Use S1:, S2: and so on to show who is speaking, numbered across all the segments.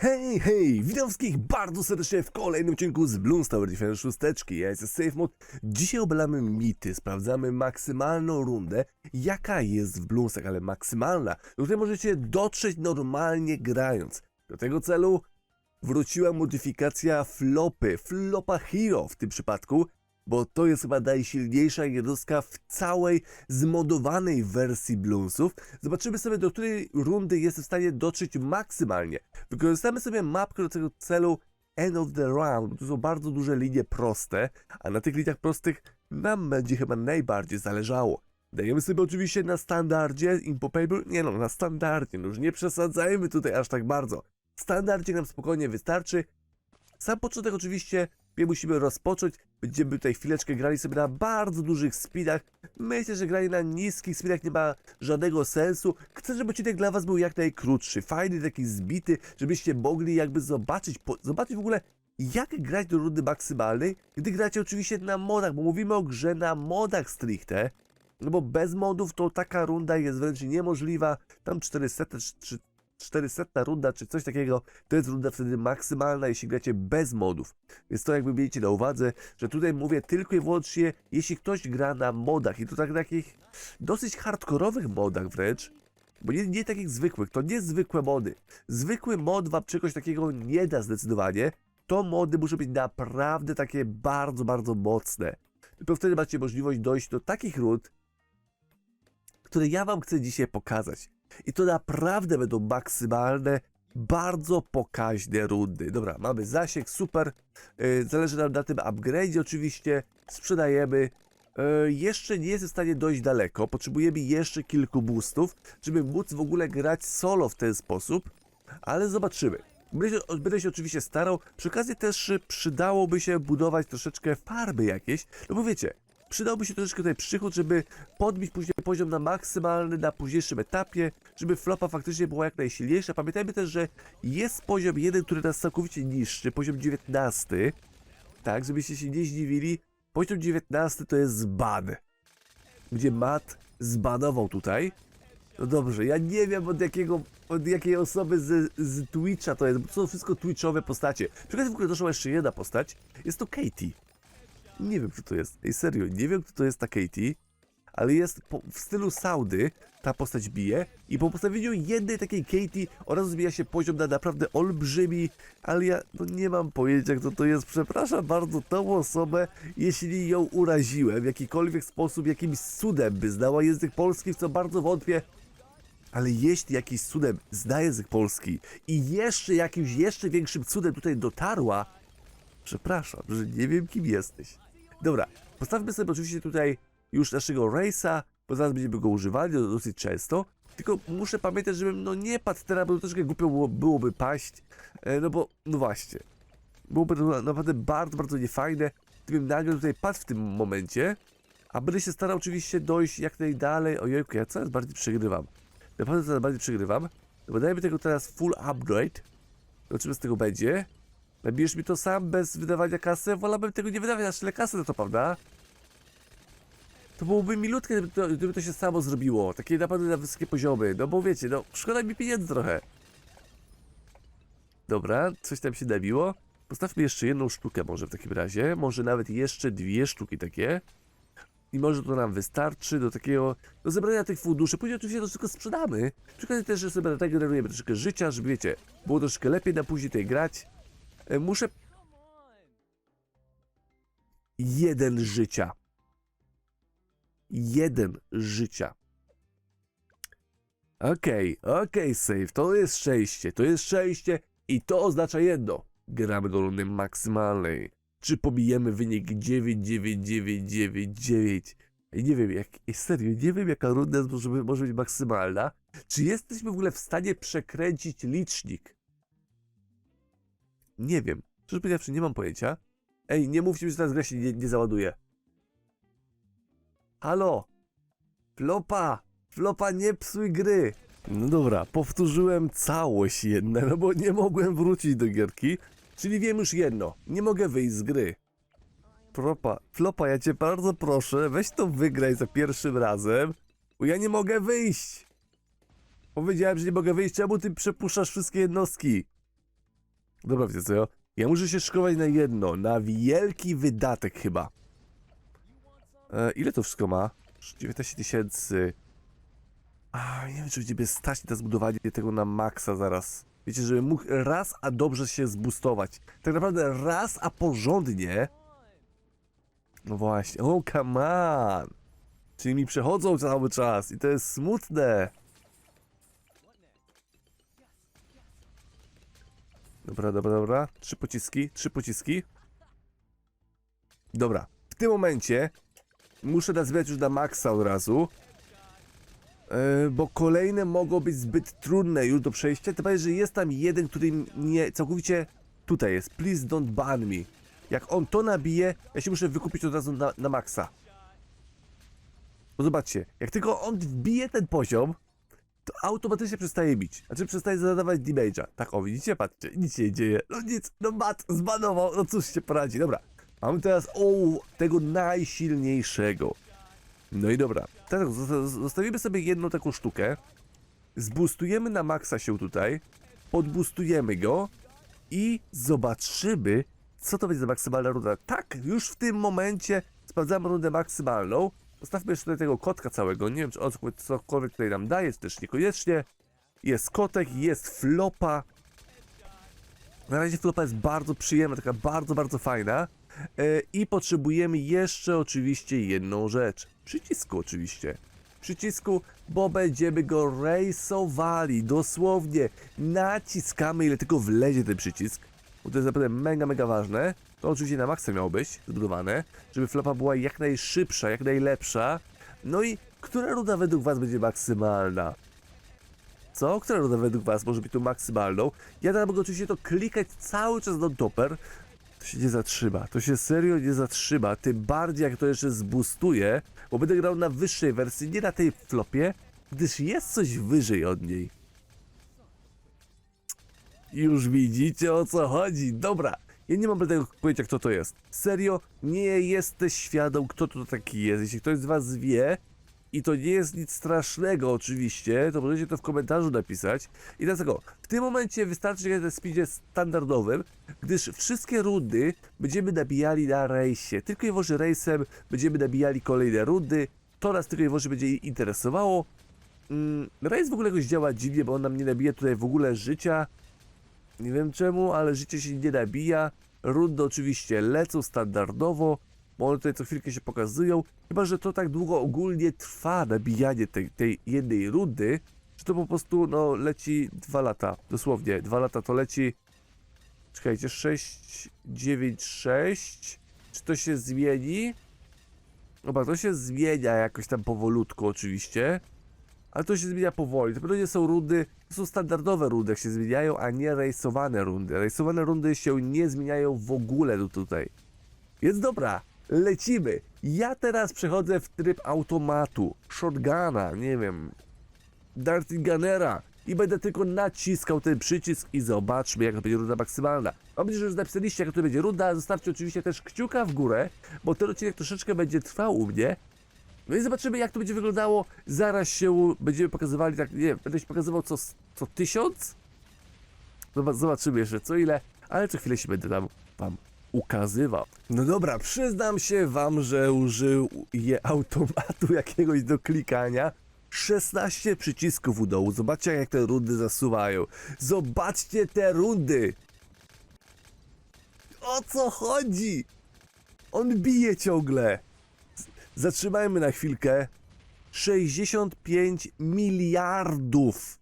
S1: Hej, hej, witam wszystkich bardzo serdecznie w kolejnym odcinku z Bloons Tower Defense 6. Ja jestem Safe Mode. Dzisiaj obalamy mity, sprawdzamy maksymalną rundę, jaka jest w Bloonsach, ale maksymalna, do której możecie dotrzeć normalnie grając. Do tego celu wróciła modyfikacja flopy, flopa hero w tym przypadku, bo to jest chyba najsilniejsza jednostka w całej zmodowanej wersji Bloonsów. Zobaczymy sobie, do której rundy jest w stanie dotrzeć maksymalnie. Wykorzystamy sobie mapkę do tego celu End of the Round, bo tu są bardzo duże linie proste, a na tych liniach prostych nam będzie chyba najbardziej zależało. Dajemy sobie oczywiście na standardzie Impopable, nie no, na standardzie, no już nie przesadzajmy tutaj aż tak bardzo. Standardzie nam spokojnie wystarczy. Sam początek oczywiście musimy rozpocząć. Będziemy tutaj chwileczkę grali sobie na bardzo dużych speedach. Myślę, że granie na niskich speedach nie ma żadnego sensu. Chcę, żeby odcinek dla was był jak najkrótszy, fajny, taki zbity, żebyście mogli jakby zobaczyć, po, zobaczyć w ogóle jak grać do rundy maksymalnej, gdy gracie oczywiście na modach, bo mówimy o grze na modach stricte. No bo bez modów to taka runda jest wręcz niemożliwa. Tam 400 czy 400 runda czy coś takiego, to jest runda wtedy maksymalna, jeśli gracie bez modów. Więc to jakby miejcie na uwadze, że tutaj mówię tylko i wyłącznie, jeśli ktoś gra na modach i to tak takich dosyć hardkorowych modach wręcz, bo nie, nie takich zwykłych, to nie zwykłe mody. Zwykły mod wam czegoś takiego nie da zdecydowanie. To mody muszą być naprawdę takie bardzo, bardzo mocne. Dopiero wtedy macie możliwość dojść do takich rund, które ja wam chcę dzisiaj pokazać. I to naprawdę będą maksymalne, bardzo pokaźne rundy. Dobra, mamy zasięg, super. Yy, zależy nam na tym upgrade oczywiście. Sprzedajemy. Yy, jeszcze nie jest w stanie dojść daleko. Potrzebujemy jeszcze kilku boostów, żeby móc w ogóle grać solo w ten sposób. Ale zobaczymy. Będę się, będę się oczywiście starał. Przy okazji też y, przydałoby się budować troszeczkę farby jakieś. No bo wiecie, przydałby się troszeczkę tutaj przychód, żeby podbić później poziom na maksymalny na późniejszym etapie, żeby flopa faktycznie była jak najsilniejsza. Pamiętajmy też, że jest poziom jeden, który nas całkowicie niszczy, poziom 19. Tak, żebyście się nie zdziwili, poziom 19 to jest zban. Gdzie Matt zbanował tutaj. No dobrze, ja nie wiem od jakiego, od jakiej osoby z, z Twitcha to jest, bo to są wszystko Twitchowe postacie. Przy okazji w ogóle doszła jeszcze jedna postać, jest to Katie. Nie wiem, kto to jest. Ej, serio, nie wiem, kto to jest ta Katie, ale jest po, w stylu Saudy ta postać bije i po postawieniu jednej takiej Katie oraz zbija się poziom na naprawdę olbrzymi, ale ja no nie mam pojęcia, kto to jest. Przepraszam bardzo tą osobę, jeśli ją uraziłem w jakikolwiek sposób, jakimś cudem by znała język polski, w co bardzo wątpię, ale jeśli jakiś cudem zna język polski i jeszcze jakimś jeszcze większym cudem tutaj dotarła, przepraszam, że nie wiem kim jesteś. Dobra, postawmy sobie oczywiście tutaj już naszego Race'a, bo zaraz będziemy go używali do- dosyć często. Tylko muszę pamiętać, żebym no nie padł teraz, bo to troszkę głupio było, byłoby paść. E, no bo, no właśnie. Byłoby to naprawdę bardzo, bardzo niefajne, gdybym nagle tutaj padł w tym momencie. A będę się starał oczywiście dojść jak najdalej. Ojejku, ja coraz bardziej przegrywam. Naprawdę coraz bardziej przegrywam. No dajmy tego teraz full upgrade. Zobaczymy z tego będzie. Nabijesz mi to sam bez wydawania kasy? Wolałbym tego nie wydawać aż tyle kasy na to, prawda? To byłoby milutkie, gdyby to, gdyby to się samo zrobiło. Takie naprawdę na wysokie poziomy. No bo wiecie, no szkoda mi pieniędzy trochę. Dobra, coś tam się nabiło. Postawmy jeszcze jedną sztukę może w takim razie. Może nawet jeszcze dwie sztuki takie. I może to nam wystarczy do takiego, do zebrania tych funduszy. Później oczywiście to wszystko sprzedamy. Przy okazji też, sobie regenerujemy troszeczkę życia, żeby wiecie, było troszeczkę lepiej na później tej grać. E, Muszę... Jeden życia. Jeden życia. Okej, okej, save. To jest szczęście, to jest szczęście i to oznacza jedno. Gramy do rundy maksymalnej. Czy pobijemy wynik 99999? I nie wiem, jak, serio, nie wiem jaka runda może, może być maksymalna. Czy jesteśmy w ogóle w stanie przekręcić licznik? Nie wiem. Szczerze powiedziawszy, nie mam pojęcia. Ej, nie mówcie mi, że teraz gra się nie, nie załaduje. Halo! Flopa! Flopa, nie psuj gry! No dobra, powtórzyłem całość jedne, no bo nie mogłem wrócić do gierki. Czyli wiem już jedno, nie mogę wyjść z gry. Flopa, Flopa, ja cię bardzo proszę, weź to wygraj za pierwszym razem, bo ja nie mogę wyjść. Powiedziałem, że nie mogę wyjść, czemu ty przepuszczasz wszystkie jednostki? Dobra, wiecie co? Ja muszę się szykować na jedno, na wielki wydatek chyba. E, ile to wszystko ma? 19 tysięcy. A, nie wiem, czy będzie stać na zbudowanie tego na maksa zaraz. Wiecie, żeby mógł raz, a dobrze się zbustować. Tak naprawdę raz, a porządnie. No właśnie, oh come on. Czyli mi przechodzą cały czas i to jest smutne. Dobra, dobra, dobra. Trzy pociski, trzy pociski. Dobra, w tym momencie muszę nazwać już na maksa od razu. Yy, bo kolejne mogą być zbyt trudne już do przejścia. Bardziej, że jest tam jeden, który mnie całkowicie tutaj jest. Please don't ban me. Jak on to nabije, ja się muszę wykupić od razu na, na maksa. Bo zobaczcie, jak tylko on wbije ten poziom, to automatycznie przestaje bić. Znaczy przestaje zadawać damage'a. Tak, o widzicie, patrzcie, nic się nie dzieje. No nic, no mat, zbanował, no cóż się poradzi. Dobra, mamy teraz, o, tego najsilniejszego. No i dobra, teraz zosta- zostawimy sobie jedną taką sztukę, zboostujemy na maksa się tutaj, podboostujemy go i zobaczymy, co to będzie za maksymalna runda. Tak, już w tym momencie sprawdzamy rundę maksymalną. Postawmy jeszcze tutaj tego kotka całego, nie wiem czy on cokolwiek tutaj nam daje, czy też niekoniecznie. Jest kotek, jest flopa. Na razie flopa jest bardzo przyjemna, taka bardzo, bardzo fajna. E, I potrzebujemy jeszcze oczywiście jedną rzecz. Przycisku oczywiście. Przycisku, bo będziemy go rejsowali. Dosłownie naciskamy ile tylko wlezie ten przycisk. Bo to jest naprawdę mega, mega ważne. To oczywiście na maksa miało być zbudowane, żeby flopa była jak najszybsza, jak najlepsza. No i która runda według Was będzie maksymalna? Co? Która runda według Was może być tu maksymalną? Ja teraz mogę oczywiście to klikać cały czas do topper. To się nie zatrzyma. To się serio nie zatrzyma. Tym bardziej jak to jeszcze zbustuje, bo będę grał na wyższej wersji, nie na tej flopie, gdyż jest coś wyżej od niej. Już widzicie o co chodzi. Dobra. Ja nie mam tego pojęcia kto to jest. Serio, nie jesteś świadom kto to taki jest. Jeśli ktoś z was wie i to nie jest nic strasznego oczywiście, to możecie to w komentarzu napisać. I dlatego w tym momencie wystarczy grać na speedzie standardowym, gdyż wszystkie rundy będziemy nabijali na rejsie. Tylko i wyłącznie rejsem będziemy nabijali kolejne rundy. To nas tylko i wyłącznie będzie interesowało. Mm, rejs w ogóle jakoś działa dziwnie, bo on nam nie nabija tutaj w ogóle życia. Nie wiem czemu, ale życie się nie nabija. Rundy oczywiście lecą standardowo, bo one tutaj co chwilkę się pokazują. Chyba, że to tak długo ogólnie trwa nabijanie tej, tej jednej rundy, że to po prostu no, leci dwa lata. Dosłownie, dwa lata to leci. Czekajcie, 6, 9, 6. Czy to się zmieni? Dobra, to się zmienia jakoś tam powolutku oczywiście. Ale to się zmienia powoli. To pewno nie są rundy, to są standardowe rundy, jak się zmieniają, a nie rejsowane rundy. Rejsowane rundy się nie zmieniają w ogóle tu tutaj. Więc dobra, lecimy. Ja teraz przechodzę w tryb automatu, shotguna, nie wiem, Darty Gunnera i będę tylko naciskał ten przycisk i zobaczmy jak to będzie runda maksymalna. Mam nadzieję, że już napisaliście jak to będzie runda, zostawcie oczywiście też kciuka w górę, bo ten odcinek troszeczkę będzie trwał u mnie. No i zobaczymy jak to będzie wyglądało, zaraz się będziemy pokazywali, tak nie wiem, będę się pokazywał co, co tysiąc? Zoba- Zobaczymy jeszcze co ile, ale co chwilę się będę tam wam ukazywał. No dobra, przyznam się wam, że użył je automatu jakiegoś do klikania. 16 przycisków u dołu. Zobaczcie jak te rundy zasuwają. Zobaczcie te rundy! O co chodzi? On bije ciągle. Zatrzymajmy na chwilkę. 65 miliardów.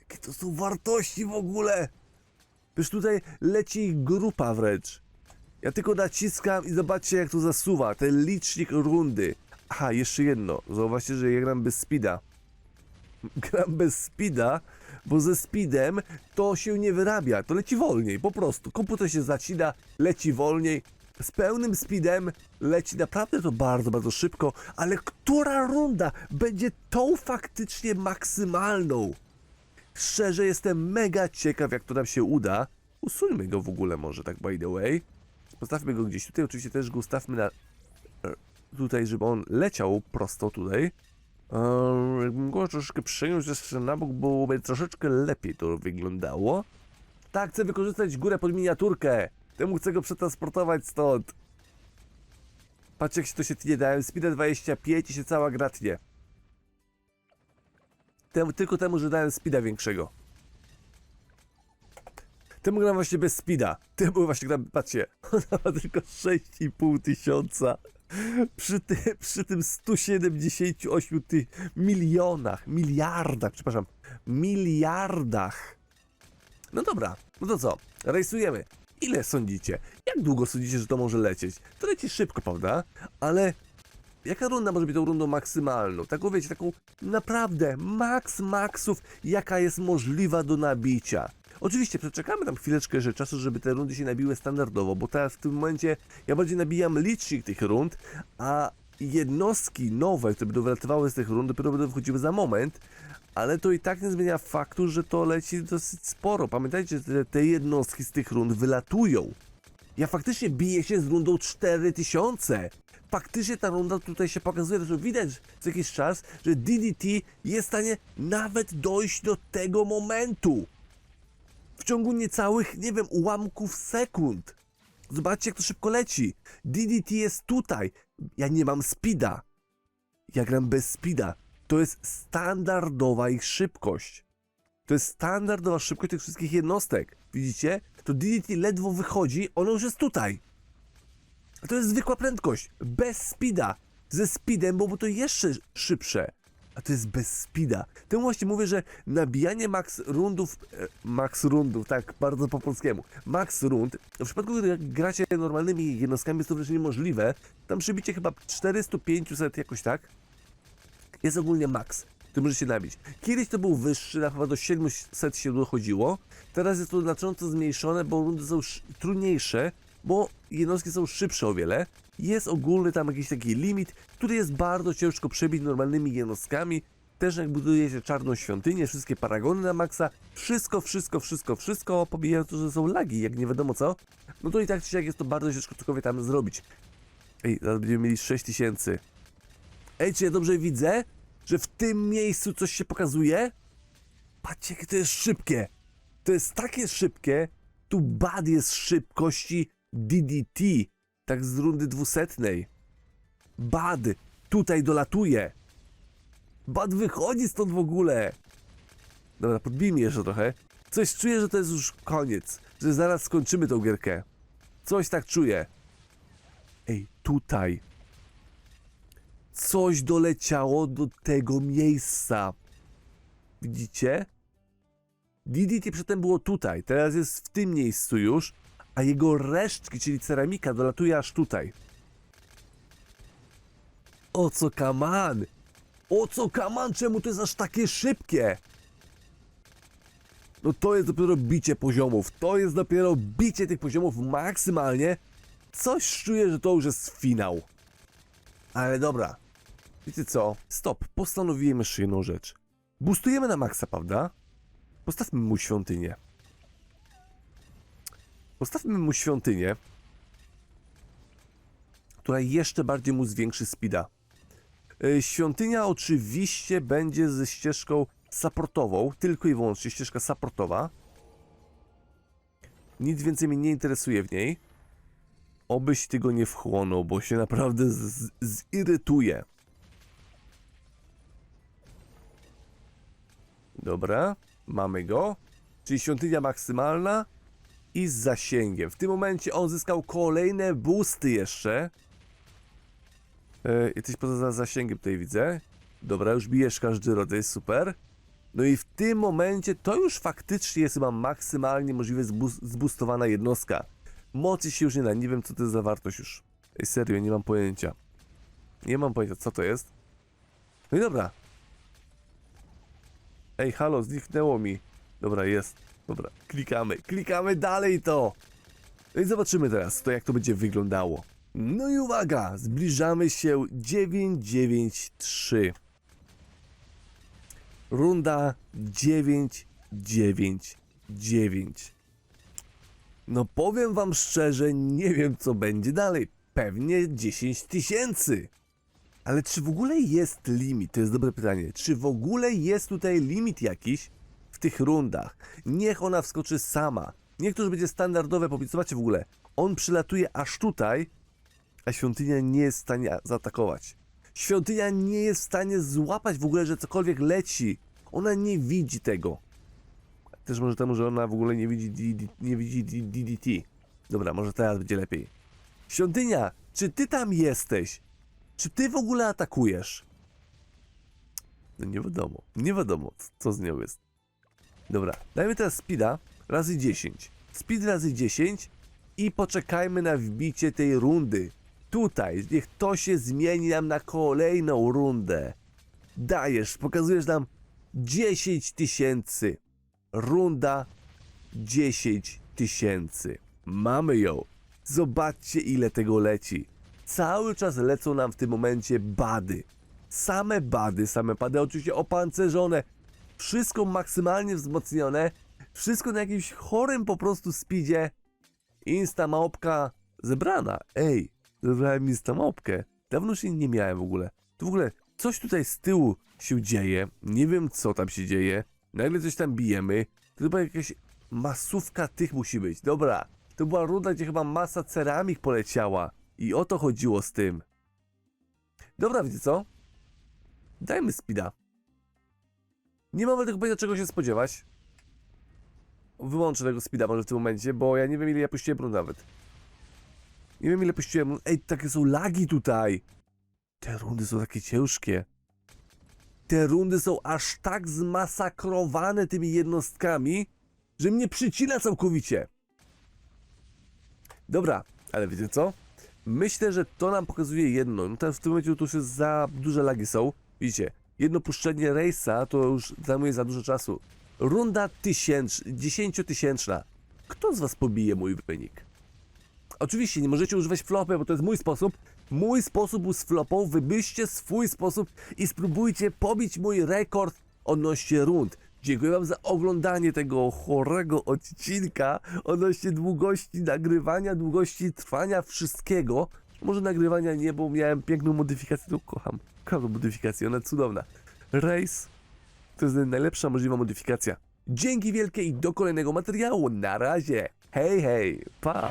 S1: Jakie to są wartości w ogóle? Przecież tutaj leci grupa wręcz. Ja tylko naciskam i zobaczcie jak to zasuwa, ten licznik rundy. Aha, jeszcze jedno. Zauważcie, że ja gram bez speeda. Gram bez speeda, bo ze speedem to się nie wyrabia, to leci wolniej, po prostu. Komputer się zacina, leci wolniej. Z pełnym speedem leci naprawdę to bardzo, bardzo szybko, ale która runda będzie tą faktycznie maksymalną? Szczerze jestem mega ciekaw, jak to nam się uda. Usuńmy go w ogóle może, tak by the way. Postawmy go gdzieś tutaj, oczywiście też go ustawmy na... e, Tutaj, żeby on leciał prosto tutaj. Eee, jakbym go troszeczkę przeniósł jeszcze na bok, byłoby troszeczkę lepiej to wyglądało. Tak, chcę wykorzystać górę pod miniaturkę. Temu chcę go przetransportować stąd. Patrzcie jak się to się tnie, dałem speeda 25 i się cała gra tnie. Temu, tylko temu, że dałem speeda większego. Temu gram właśnie bez speeda. Temu właśnie gram, patrzcie, ona ma tylko 6,5 tysiąca. Przy, ty, przy tym 178 ty, milionach, miliardach, przepraszam, miliardach. No dobra, no to co? Rejsujemy. Ile sądzicie? Jak długo sądzicie, że to może lecieć? To leci szybko, prawda? Ale jaka runda może być tą rundą maksymalną? Taką wiecie, taką naprawdę maks maksów, jaka jest możliwa do nabicia. Oczywiście przeczekamy tam chwileczkę że czasu, żeby te rundy się nabiły standardowo, bo teraz w tym momencie ja bardziej nabijam licznik tych rund, a jednostki nowe, które będą wylatywały z tych rund, dopiero będą wchodziły za moment, ale to i tak nie zmienia faktu, że to leci dosyć sporo. Pamiętajcie, że te jednostki z tych rund wylatują. Ja faktycznie biję się z rundą 4000. Faktycznie ta runda tutaj się pokazuje, że widać co jakiś czas, że DDT jest w stanie nawet dojść do tego momentu. W ciągu niecałych, nie wiem, ułamków sekund. Zobaczcie, jak to szybko leci. DDT jest tutaj. Ja nie mam speeda. Ja gram bez speeda. To jest standardowa ich szybkość. To jest standardowa szybkość tych wszystkich jednostek. Widzicie? To DDT ledwo wychodzi, ono już jest tutaj. A to jest zwykła prędkość. Bez speeda. Ze speedem byłoby to jeszcze szybsze. A to jest bez speeda. Temu właśnie mówię, że nabijanie max rundów, e, max rundów, tak, bardzo po polskiemu, max rund, w przypadku gdy gracie normalnymi jednostkami jest to wręcz niemożliwe. Tam przybicie chyba 400-500 jakoś tak jest ogólnie max, który możecie nabić. Kiedyś to był wyższy, na chyba do 700 się dochodziło, teraz jest to znacząco zmniejszone, bo rundy są sz- trudniejsze, bo jednostki są szybsze o wiele. Jest ogólny tam jakiś taki limit, który jest bardzo ciężko przebić normalnymi jednostkami. Też jak budujecie czarną świątynię, wszystkie paragony na maksa, wszystko, wszystko, wszystko, wszystko, pomijając to, że są lagi, jak nie wiadomo co, no to i tak czy siak jest to bardzo ciężko cokolwiek tam zrobić. Ej, zaraz będziemy mieli 6000. Ej, czy ja dobrze widzę, że w tym miejscu coś się pokazuje? Patrzcie, jakie to jest szybkie. To jest takie szybkie. Tu bad jest szybkości DDT, tak z rundy dwusetnej. Bad tutaj dolatuje. Bad wychodzi stąd w ogóle. Dobra, podbijmy jeszcze trochę. Coś czuję, że to jest już koniec. Że zaraz skończymy tą gierkę. Coś tak czuję. Ej, tutaj coś doleciało do tego miejsca. Widzicie? DDT przedtem było tutaj, teraz jest w tym miejscu już, a jego resztki, czyli ceramika, dolatuje aż tutaj. O co kaman? O co kaman? Czemu to jest aż takie szybkie? No to jest dopiero bicie poziomów. To jest dopiero bicie tych poziomów maksymalnie. Coś czuję, że to już jest finał. Ale dobra. Wiecie co? Stop. Postanowiłem jeszcze jedną rzecz. Boostujemy na maksa, prawda? Postawmy mu świątynię. Postawmy mu świątynię, która jeszcze bardziej mu zwiększy speeda. Yy, Świątynia oczywiście będzie ze ścieżką supportową, tylko i wyłącznie ścieżka supportowa. Nic więcej mnie nie interesuje w niej. Obyś ty go nie wchłonął, bo się naprawdę zirytuje. Dobra, mamy go. Czyli świątynia maksymalna i z zasięgiem. W tym momencie on zyskał kolejne boosty jeszcze. E, jesteś poza zasięgiem tutaj widzę. Dobra, już bijesz każdy rodzaj, super. No i w tym momencie to już faktycznie jest chyba maksymalnie możliwie zbus- zboostowana jednostka. Mocy się już nie da, nie wiem co to jest za wartość już. Ej, serio, nie mam pojęcia. Nie mam pojęcia, co to jest. No i dobra. Ej, halo, zniknęło mi. Dobra, jest. Dobra, klikamy, klikamy dalej to. No i zobaczymy teraz to, jak to będzie wyglądało. No i uwaga, zbliżamy się 993. Runda 999. No powiem wam szczerze, nie wiem co będzie dalej. Pewnie 10 tysięcy. Ale czy w ogóle jest limit? To jest dobre pytanie. Czy w ogóle jest tutaj limit jakiś w tych rundach? Niech ona wskoczy sama. Niech to już będzie standardowe, bo zobaczcie w ogóle. On przylatuje aż tutaj, a świątynia nie jest w stanie zaatakować. Świątynia nie jest w stanie złapać w ogóle, że cokolwiek leci. Ona nie widzi tego. Też może temu, że ona w ogóle nie widzi, nie widzi DDT. Dobra, może teraz będzie lepiej. Świątynia, czy ty tam jesteś? Czy ty w ogóle atakujesz? No nie wiadomo, nie wiadomo, co z nią jest. Dobra, dajmy teraz speeda razy 10. Speed razy 10 i poczekajmy na wbicie tej rundy. Tutaj, niech to się zmieni nam na kolejną rundę. Dajesz, pokazujesz nam 10 tysięcy. Runda 10 tysięcy. Mamy ją. Zobaczcie ile tego leci. Cały czas lecą nam w tym momencie bady. Same bady, same bady, oczywiście opancerzone. Wszystko maksymalnie wzmocnione. Wszystko na jakimś chorym po prostu speedzie. Insta małpka zebrana. Ej, zebrałem insta małpkę. Dawno się nie miałem w ogóle. To w ogóle coś tutaj z tyłu się dzieje. Nie wiem co tam się dzieje. Nagle coś tam bijemy. To chyba jakaś masówka tych musi być. Dobra, to była runda, gdzie chyba masa ceramik poleciała. I o to chodziło z tym. Dobra, wiecie co? Dajmy speeda. Nie mamy tego pojęcia czego się spodziewać. Wyłączę tego speeda może w tym momencie, bo ja nie wiem ile ja puściłem nawet. Nie wiem ile puściłem. Ej, takie są lagi tutaj. Te rundy są takie ciężkie. Te rundy są aż tak zmasakrowane tymi jednostkami, że mnie przycina całkowicie. Dobra, ale wiecie co? Myślę, że to nam pokazuje jedno. No teraz w tym momencie to już jest za duże lagi są. Widzicie, jedno puszczenie rejsa to już zajmuje za dużo czasu. Runda tysięcz, dziesięciotysięczna. Kto z was pobije mój wynik? Oczywiście nie możecie używać flopy, bo to jest mój sposób. Mój sposób z flopą, wybyście swój sposób i spróbujcie pobić mój rekord odnośnie rund. Dziękuję wam za oglądanie tego chorego odcinka odnośnie długości nagrywania, długości trwania wszystkiego. Może nagrywania nie, bo miałem piękną modyfikację, to kocham. Kocham tą modyfikację, ona cudowna. Race to jest najlepsza możliwa modyfikacja. Dzięki wielkie i do kolejnego materiału. Na razie. Hej, hej, pa.